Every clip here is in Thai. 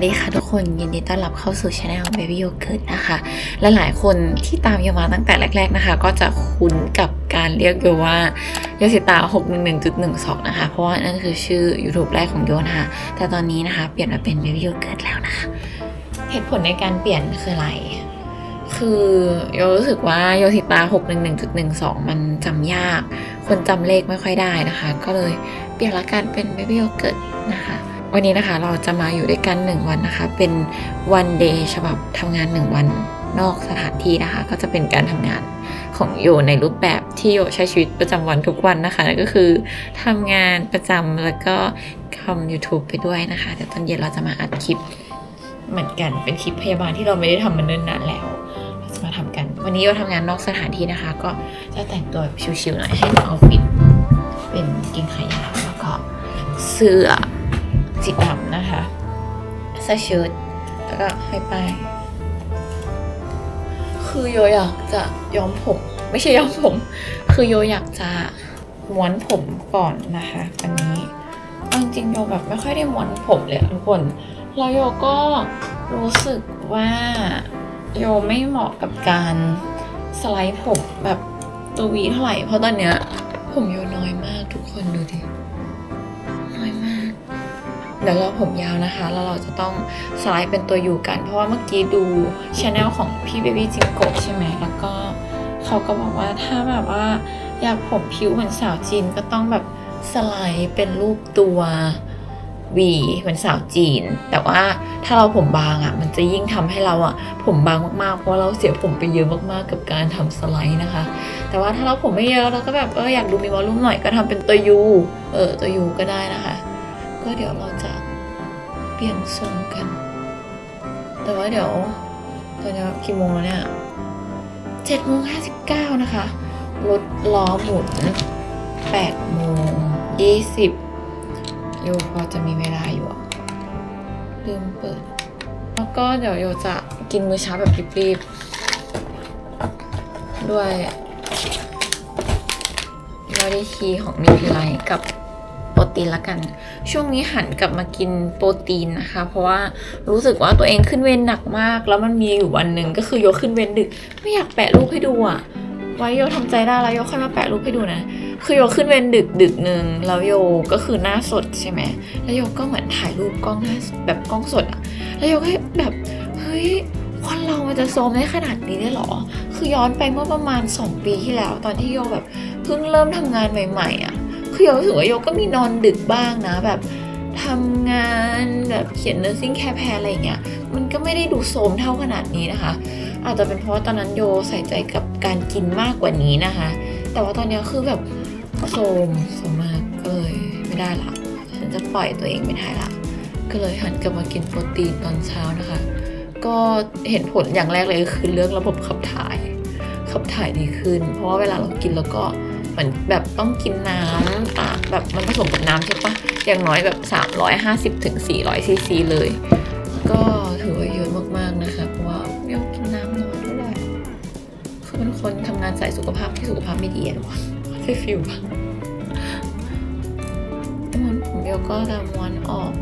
สวัสดีค่ะทุกคนยินดีต้อนรับเข้าสู่ช anel Baby Yogurt นะคะ และหลายคนที่ตามโยมาตั้งแต่แรก ๆนะคะ ก็จะคุ้นกับการเรียกโยว่าโยสิตา 611.12 นะคะ เพราะว่านั่นคือชื่อ YouTube แรกของโยนะคะ แต่ตอนนี้นะคะ เปลี่ยนมาเป็น Baby Yogurt แล้วนะคะเหตุผลในการเปลี่ยนคืออะไร คือโยรู้สึกว่าโยสิตา 611.12 มันจำยาก คนจำเลขไม่ค่อยได้นะคะ ก็เลยเปลี่ยนละกันเป็น Baby Yogurt นะคะ วันนี้นะคะเราจะมาอยู่ด้วยกัน 1 วันนะคะ เป็นวันเดย์ฉบับทำงาน 1 วันนอกสถานที่นะคะ ก็จะเป็นการทำงานของโยในรูปแบบที่โยใช้ชีวิตประจำวันทุกวันนะคะนั่นก็คือทำงานประจำแล้วก็ทำ YouTube ไปด้วยนะคะเดี๋ยวตอนเย็นเราจะมาอัดคลิปเหมือนกันเป็นคลิปพยาบาลที่เราไม่ได้ทำมาเนิ่นนานแล้วเราจะมาทำกัน วันนี้โยทำงานนอกสถานที่นะคะ ก็จะแต่งตัวชิวๆหน่อยให้ออฟฟิศเป็นกางเกงขายาวแล้วก็เสื้อ สีดำนะคะเสื้อเชิ้ตแล้วก็ให้อยป้ายคือโยอยากจะย้อมผม ไม่ใช่ย้อมผม คือโยอยากจะม้วนผมก่อนนะคะวันนี้จริงๆโยแบบไม่ค่อยได้ม้วนผมเลยทุกคนแล้วโยก็รู้สึกว่าโยไม่เหมาะกับการสไลด์ผมแบบตัววีเท่าไหร่เพราะตอนเนี้ยผมโยน้อยมากทุกคนดูดิ เดี๋ยวเราผมยาวนะคะ แล้วเราจะต้องสไลด์เป็นตัวอยู่กัน เพราะว่าเมื่อกี้ดูช anel ของพี่เบบี้จิงโกะใช่ไหมแล้วก็เขาก็บอกว่าถ้าแบบว่าอยากผมผิวเหมือนสาวจีนก็ต้องแบบสไลด์เป็นรูปตัววีเหมือนสาวจีน แต่ว่าถ้าเราผมบางอะ่ะ มันจะยิ่งทำให้เราอะ่ะ ผมบางมากๆ เพราะเราเสียผมไปเยอะมากๆ กับการทำสไลด์นะคะ แต่ว่าถ้าเราผมไม่เยอะเราก็แบบเอออยากดูมีวอลลุ่มหน่อยก็ทำเป็นตัวยูเออตัวยูก็ได้นะคะ ก็เดี๋ยวเราจะเปลี่ยนทรงกัน แต่ว่าเดี๋ยวตอนนี้กี่โมงแล้วเนี่ยเจ็ดโมงห้าสิบเก้านะคะรถล้อหมุนแปดโมงยี่สิบโยพอจะมีเวลาอยู่ลืมเปิด แล้วก็เดี๋ยวโยจะกินมื้อเช้าแบบรีบๆด้วยวาริทีของนิวทไลกับ ตีนละกัน ช่วงนี้หันกลับมากินโปรตีนนะคะ เพราะว่ารู้สึกว่าตัวเองขึ้นเวรหนักมาก แล้วมันมีอยู่วันหนึ่งก็คือโยขึ้นเวรดึก ไม่อยากแปะรูปให้ดูอะไว้โยทำใจได้แล้วโยค่อยมาแปะรูปให้ดูนะ คือโยขึ้นเวรดึกดึกหนึ่งแล้วโยก็คือหน้าสดใช่ไหมแล้วโยก็เหมือนถ่ายรูปกล้องหน้าแบบกล้องสดอะแล้วโยก็แบบเฮ้ยคนเรามันจะโซมได้ขนาดนี้ได้หรอ คือย้อนไปเมื่อประมาณ 2 ปีที่แล้ว ตอนที่โยแบบเพิ่งเริ่มทำงานใหม่ ๆอะ คือโยรู้สึกว่าโยก็มีนอนดึกบ้างนะแบบทำงานแบบเขียน nursing care plan อะไรเงี้ย มันก็ไม่ได้ดูโซมเท่าขนาดนี้นะคะ อาจจะเป็นเพราะว่าตอนนั้นโยใส่ใจกับการกินมากกว่านี้นะคะ แต่ว่าตอนนี้คือแบบโซมโซมมากก็เลยไม่ได้ละ ฉันจะปล่อยตัวเองไม่ได้ละ ก็เลยหันกลับมากินโปรตีนตอนเช้านะคะ ก็เห็นผลอย่างแรกเลยคือเรื่องระบบขับถ่าย ขับถ่ายดีขึ้น เพราะว่าเวลาเรากินแล้วก็ มือนแบบต้องกินน้ำตากแบบมันผสมกับน้ำใช่ปะอย่างน้อยแบบ 350ถึง400ซีซีเลย ก็ถือว่าเยอะมากๆนะคะเพราะว่าไม่เอากินน้ำน้อยเท่าไหร่คือเป็นคนทำงานสายสุขภาพที่สุขภาพไม่ดีอะทุกคนใช่ฟิลปะม้วนผมเดียวก็จะม้วนออก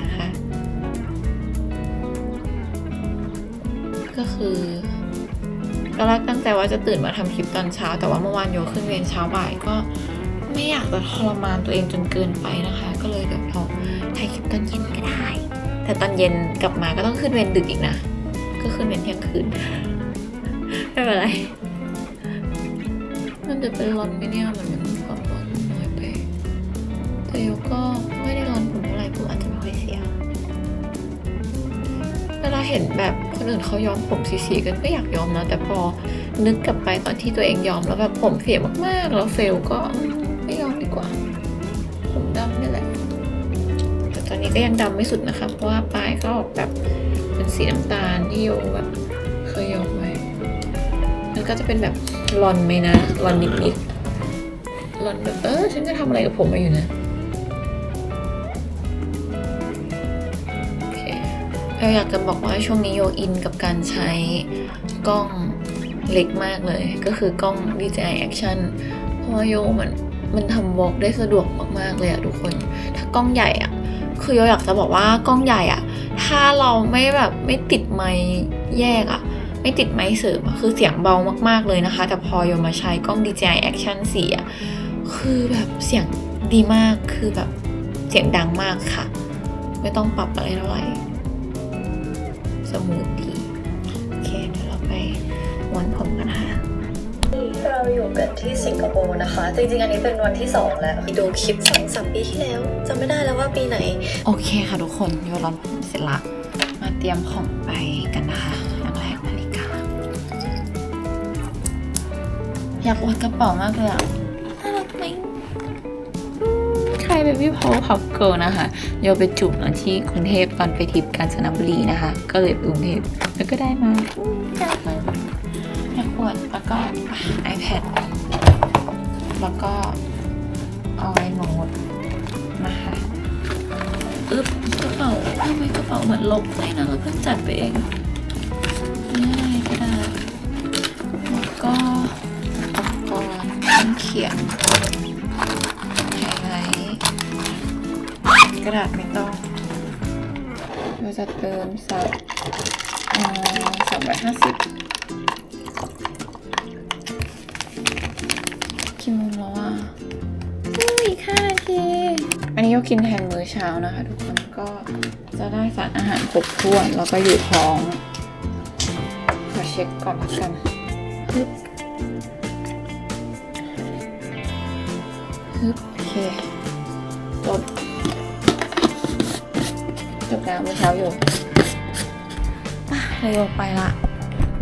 นะคะก็คือ ตอนแรกตั้งใจว่าจะตื่นมาทำคลิปตอนเช้า แต่ว่าเมื่อวานโยขึ้นเวรเช้าบ่ายก็ไม่อยากจะทรมานตัวเองจนเกินไปนะคะ ก็เลยเดี๋ยวเราถ่ายคลิปตอนเย็นก็ได้ แต่ตอนเย็นกลับมาก็ต้องขึ้นเวรดึกอีกนะ ก็ขึ้นเวรเที่ยงคืนไม่เป็นไร มันจะเป็นร้อนไหมเนี่ยมันมันความร้อนน้อยไปแต่โยก็ไม่ได้ร้อนผมเท่าไหร่ผมอาจจะไม่ค่อยเสียเวลาเห็นแบบ คนอื่นเขาย้อมผมสีๆกันก็อยากย้อมนะแต่พอนึกกลับไปตอนที่ตัวเองย้อมแล้วแบบผมเสียมากๆแล้วเฟลก็ไม่ย้อมดีกว่า ผมดำนี่แหละ แต่ตอนนี้ก็ยังดำไม่สุดนะคะ เพราะว่าปลายก็ออกแบบเป็นสีน้ำตาลที่โยแบบเคยย้อมไว้มันก็จะเป็นแบบรอนไหมนะรอนนิดๆรอนแบบเออฉันจะทำอะไรกับผมมาอยู่นะ เราอยากจะบอกว่าช่วงนี้โยอินกับการใช้กล้องเล็กมากเลย ก็คือกล้อง DJI Action เพราะว่าโยมันมันทำวอล์กได้สะดวกมากๆเลยอะทุกคน ถ้ากล้องใหญ่อะคือโยอยากจะบอกว่ากล้องใหญ่อะถ้าเราไม่แบบไม่ติดไมค์แยกอะไม่ติดไมค์เสริมคือเสียงเบามากๆเลยนะคะ แต่พอโยมาใช้กล้อง DJI Action 4อะคือแบบเสียงดีมากคือแบบเสียงดังมากค่ะ ไม่ต้องปรับอะไรเท่าไหร่ สมูทดีโอเคเดี๋ยวเราไปวันผมกันนะคะเราอยู่กันที่สิงคโปร์นะคะ จริงๆ อันนี้เป็นวันที่ 2 แล้วดูคลิปสองสามปีที่แล้วจำไม่ได้แล้วว่าปีไหน โอเคค่ะทุกคนโยรอนผมเสร็จละ มาเตรียมของไปกันนะคะอย่างแรกนาฬิกา อยากอวดกระเป๋ามากเลยอะน่ารักไหมอื ใครเป็นพี่พลพับเกิลนะคะโยไปจุบตอนที่กรุงเทพตอนไปทริปกาญจนบุรีนะคะ ก็เลยไปกรุงเทพแล้วก็ได้มาอืมน่ากมาอยากอวดแล้วก็ iPad แล้วก็เอาไว้โน้ตนะคะอึ๊บกระเป๋าทำไมกระเป๋าเหมือนลบให้นะเราเพิ่งจัดไปเองง่ายก็ได้แล้วก็อุปกรณ์เครื่องเขียน กระดาษไม่ต้อง เราจะเติมสักสามร้อยห้าสิบกี่โมงแล้วอะอุ้ยค่านาที อันนี้ก็กินแทนมื้อเช้านะคะ ทุกคนก็จะได้สารอาหารครบถ้วนแล้วก็อยู่ท้อง ขอเช็คก่อนละกันฮึบฮึบโอเค จบแล้วมื้อเช้าอยู่อะเลยออกไปละ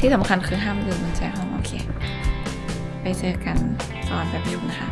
ที่สำคัญคือห้ามลืมกุญแจห้องโอเค ไปเจอกันตอนไปประชุมนะคะ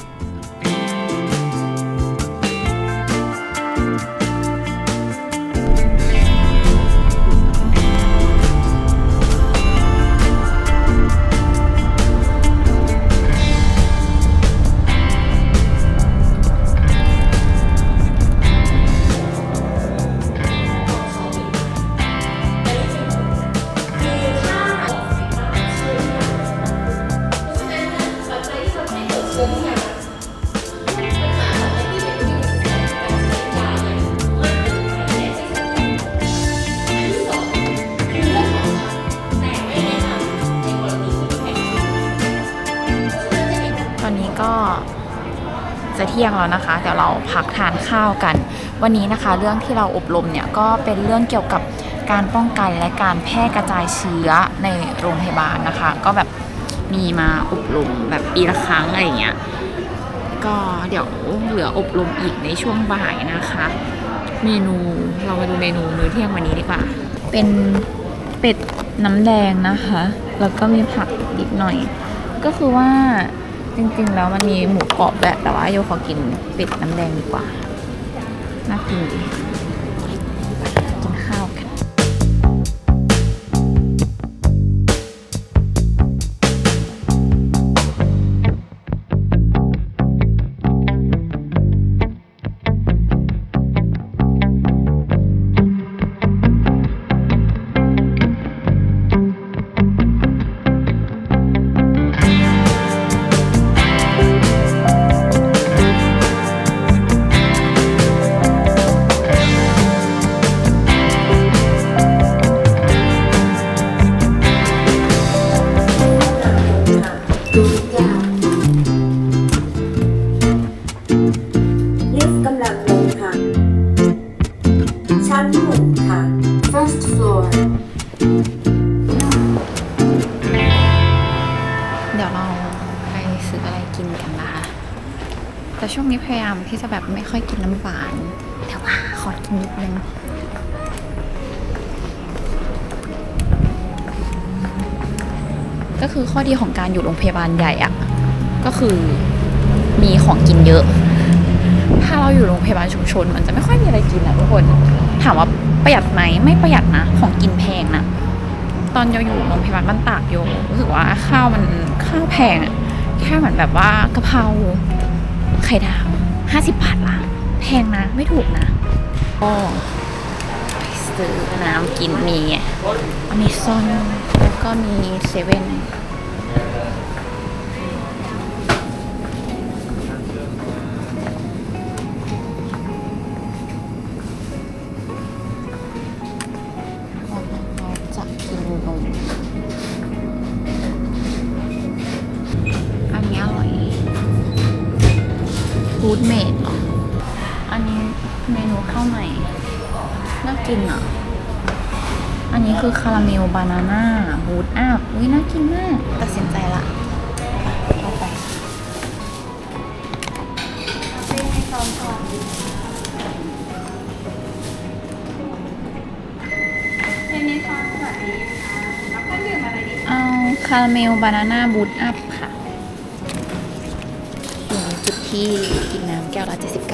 ยงแล้วนะคะ เดี๋ยวเราพักทานข้าวกัน วันนี้นะคะ เรื่องที่เราอบรมเนี่ยก็เป็นเรื่องเกี่ยวกับการป้องกันและการแพร่กระจายเชื้อในโรงพยาบาลนะคะ ก็แบบมีมาอบรมแบบปีละครั้งอะไรเงี้ยก็เดี๋ยวเหลืออบรมอีกในช่วงบ่ายนะคะ เมนูเรามาดูเมนูมื้อเที่ยงวันนี้ดีกว่า เป็นเป็ดน้ำแดงนะคะ แล้วก็มีผักนิดหน่อย ก็คือว่า จริงๆ แล้วมันมีหมูกรอบแหละแต่ว่าโยขอกินเป็ดน้ำแดงดีกว่า น่ากินดีกินข้าวกัน เดี๋ยวเราไปซื้ออะไรกินกันนะคะ แต่ช่วงนี้พยายามที่จะแบบไม่ค่อยกินน้ำหวาน แต่ว่าขอกินนิดนึงก็คือข้อดีของการอยู่โรงพยาบาลใหญ่อะก็คือมีของกินเยอะ ถ้าเราอยู่โรงพยาบาลชุมชน มันจะไม่ค่อยมีอะไรกินอะทุกคน ถามว่าประหยัดไหมไม่ประหยัดนะ ของกินแพงนะ ตอนโยอยู่โรงพยาบาลบ้านตากโยรู้สึกว่าข้าวมันข้าวแพงอะแค่เหมือนแบบว่ากะเพราไข่ดาวห้าสิบบาทละแพงนะ ไม่ถูกนะก็ไปซื้อน้ำกินมีอเมซอนแล้วก็มีเซเว่น ข้าวใหม่น่ากินอะ อันนี้คือคาราเมลบานาน่าบูทอัพอุ้ยน่ากินมาก ตัดสินใจละเข้าไปเอาคาราเมลบานาน่าบูทอัพค่ะอยู่ในจุดที่กินน้ำแก้วละ79บาท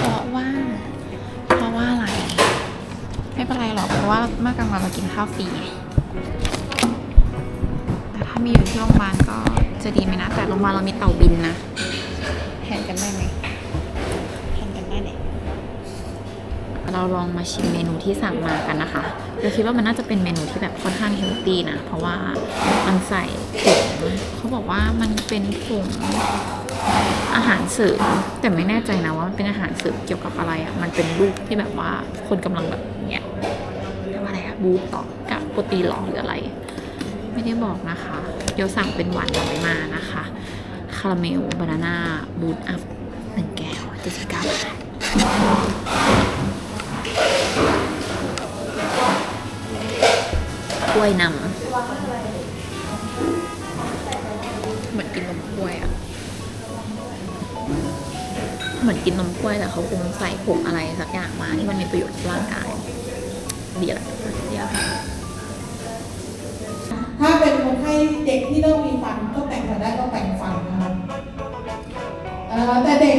เพราะว่า เพราะว่าอะไร ไม่เป็นไรหรอกเพราะว่าเมื่อกลางวันเรากินข้าวฟรีแต่ถ้ามีอยู่ที่โรงพยาบาลก็จะดีไหมนะ แต่โรงพยาบาลเรามีเต่าบินนะแทนกันได้ไหมแทนกันได้ไหนเราลองมาชิมเมนูที่สั่งมากันนะคะเราคิดว่ามันน่าจะเป็นเมนูที่แบบค่อนข้างเฮลตี้นะ เพราะว่ามันใส่ผงเขาบอกว่ามันเป็นผง อาหารเสริมแต่ไม่แน่ใจนะว่ามันเป็นอาหารเสริมเกี่ยวกับอะไรอะ่ะมันเป็นรูปที่แบบว่าคนกำลังแบบเนี้ยเรียกว่าอะไรอะบูตต่อกับโปรตีนหรอหรืออะไร ไม่ได้บอกนะคะ เดี๋ยวสั่งเป็นหวานน้อยมานะคะคาราเมลบานาน่าบูทอัพหนึ่งแก้ว79บาทกล้วยนำ เหมือนกินนมกล้วยแต่เขาคงใส่ผงอะไรสักอย่างมาที่มันมีประโยชน์กับร่างกายดีแหละดีอะค่ะถ้าเป็นคนไข้เด็กที่เริ่มมีฟันก็แต่งฟันได้ก็แต่งฟันนะครับเอ่อแต่เด็ก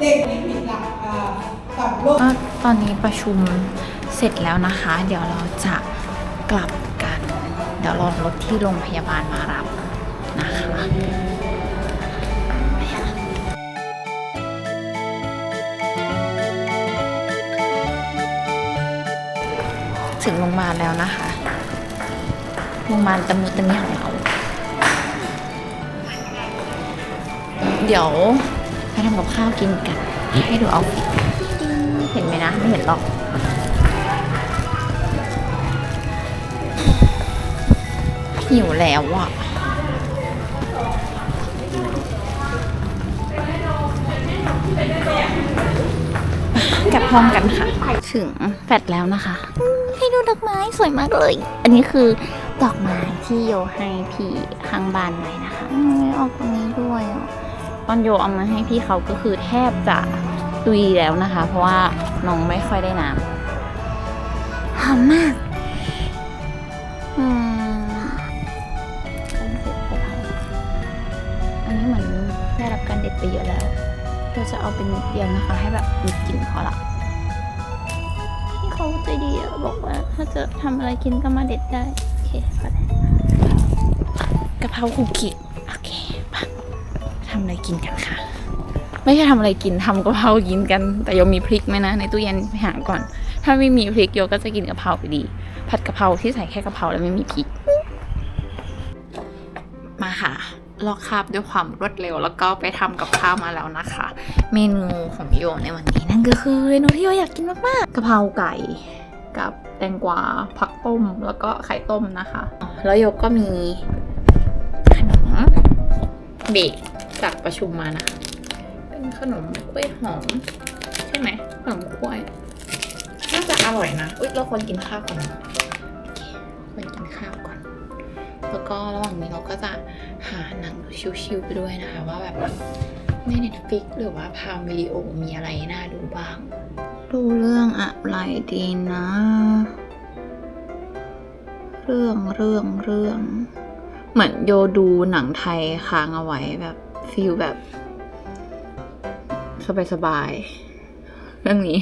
เด็กที่ผิดหลักอ่ากับโรคก็ตอนนี้ประชุมเสร็จแล้วนะคะ เดี๋ยวเราจะกลับกัน เดี๋ยวรอรถที่โรงพยาบาลมารับนะคะ ถึงโรงพยาบาลแล้วนะคะโรงพยาบาลตะมุตะมิของเรา เดี๋ยวไปทำกับข้าวกินกัน ให้ดูเอาฟิตเห็นไหมนะ ไม่เห็นหรอกหิวแล้วอะกลับห้องกันค่ะ ถึงแฟดแล้วนะคะ ดูดอกไม้สวยมากเลย อันนี้คือดอกไม้ที่โยให้พี่ข้างบ้านไว้นะคะอืมออกตรงนี้ด้วยอะตอนโยเอามาให้พี่เขาก็คือแทบจะตุยแล้วนะคะ เพราะว่าน้องไม่ค่อยได้น้ำหอมมากอืมต้นเสร็จกะเพราอันนี้เหมือนได้รับการเด็ดไปเยอะแล้วเราจะเอาเป็นนิดเดียวนะคะ ให้แบบมีกลิ่นพอละที่เขา ใจดีอะบอกว่าถ้าจะทำอะไรกินก็มาเด็ดได้ โอเคก็ได้กะเพราคุกกี้โอเคปะทำอะไรกินกันค่ะ ไม่ใช่ทำอะไรกินทำกะเพรากินกัน แต่โยมมีพริกไหมนะ ในตู้เย็นไปหาก่อน ถ้าไม่มีพริกโยก็จะกินกะเพราไปดี ผัดกะเพราที่ใส่แค่กะเพราแล้วไม่มีพริก มาค่ะ ลอกคาบด้วยความรวดเร็ว แล้วก็ไปทำกับข้าวมาแล้วนะคะ เมนูของโยในวันนี้นั่นก็คือเมนูที่โยอยากกินมากๆกะเพราไก่กับแตงกวาผักต้มแล้วก็ไข่ต้มนะคะ แล้วโยก็มีขนมเบกจากประชุมมานะคะ เป็นขนมกล้วยหอม ใช่ไหมขนมกล้วย น่าจะอร่อยนะ อุ้ยเราควรกินข้าวก่อน แล้วก็ระหว่างนี้เราก็จะหาหนังดูชิวๆไปด้วยนะคะ ว่าแบบใน Netflix หรือว่าพามวิดีโอมีอะไรน่าดูบ้าง ดูเรื่องอะไรดีนะ เรื่องเรื่องเรื่อง เหมือนโยดูหนังไทยค้างเอาไว้แบบฟิลแบบ สบายๆเรื่องนี้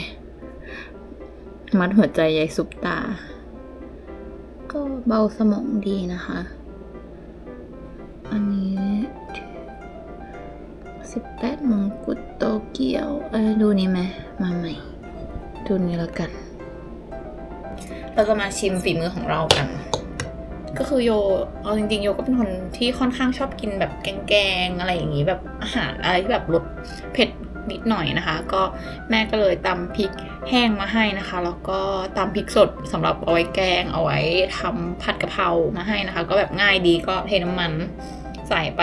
มัดหัวใจยายซุปตา ก็เบาสมองดีนะคะ อันนี้สิบแปดมงกุฎโตเกียว เออดูนี้ไหมมาใหม่ ดูนี้แล้วกัน เราจะมาชิมฝีมือของเรากัน ก็คือโย เอาจริงๆ โยก็เป็นคนที่ค่อนข้างชอบกินแบบแกงๆ อะไรอย่างนี้แบบอาหารอะไรที่แบบรสเผ็ดนิดหน่อยนะคะ ก็แม่ก็เลยตำพริกแห้งมาให้นะคะ แล้วก็ตำพริกสดสำหรับเอาไว้แกงเอาไว้ทำผัดกะเพรามาให้นะคะ ก็แบบง่ายดีก็เทน้ำมัน ใส่ไป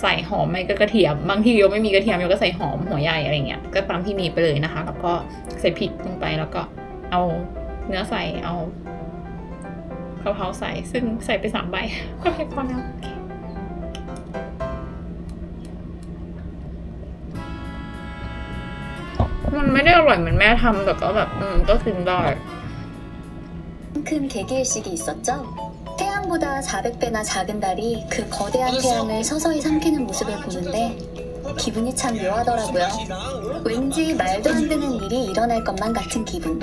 ใส่หอมไม่ก็กระเทียม บางทีโยไม่มีกระเทียมโยก็ใส่หอมหัวใหญ่อะไรเงี้ยก็ตามที่มีไปเลยนะคะ แล้วก็ใส่พริกลงไปแล้วก็เอาเนื้อใส่เอากะเพราใส่ซึ่งใส่ไปสามใบก็เพียงพอแล้วมันไม่ได้อร่อยเหมือนแม่ทำแต่ก็แบบ อืมก็กินได้คืนเค้กเยชิกิสดเจ้า 태양보다 400배나 작은 달이 그 거대한 태양을 서서히 삼키는 모습을 보는데 기분이 참 묘하더라고요. 왠지 말도 안 되는 일이 일어날 것만 같은 기분.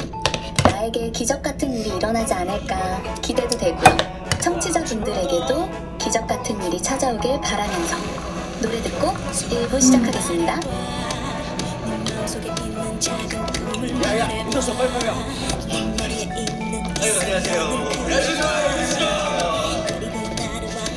나에게 기적 같은 일이 일어나지 않을까 기대도 되고요. 청취자분들에게도 기적 같은 일이 찾아오길 바라면서 노래 듣고 1부 시작하겠습니다. 야야 미쳤어 빨리 빨리 아유 안녕하세요 เอ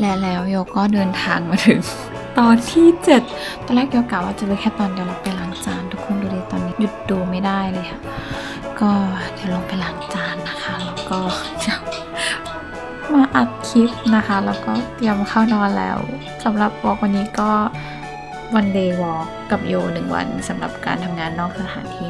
และแล้วโยก็เดินทางมาถึง ตอนที่7ตอนแรกโยกะว่าจะไปแค่ตอนเดียวเราไปล้างจานทุกคนดูดิตอนนี้หยุดดูไม่ได้เลยค่ะ ก็เดี๋ยวลงไปล้างจานนะคะ แล้วก็จะมาอัดคลิปนะคะ แล้วก็เตรียมเข้านอนแล้วสำหรับวอล์กวันนี้ก็วันเดย์วอล์กกับโยหนึ่งวันสำหรับการทำงานนอกสถานที่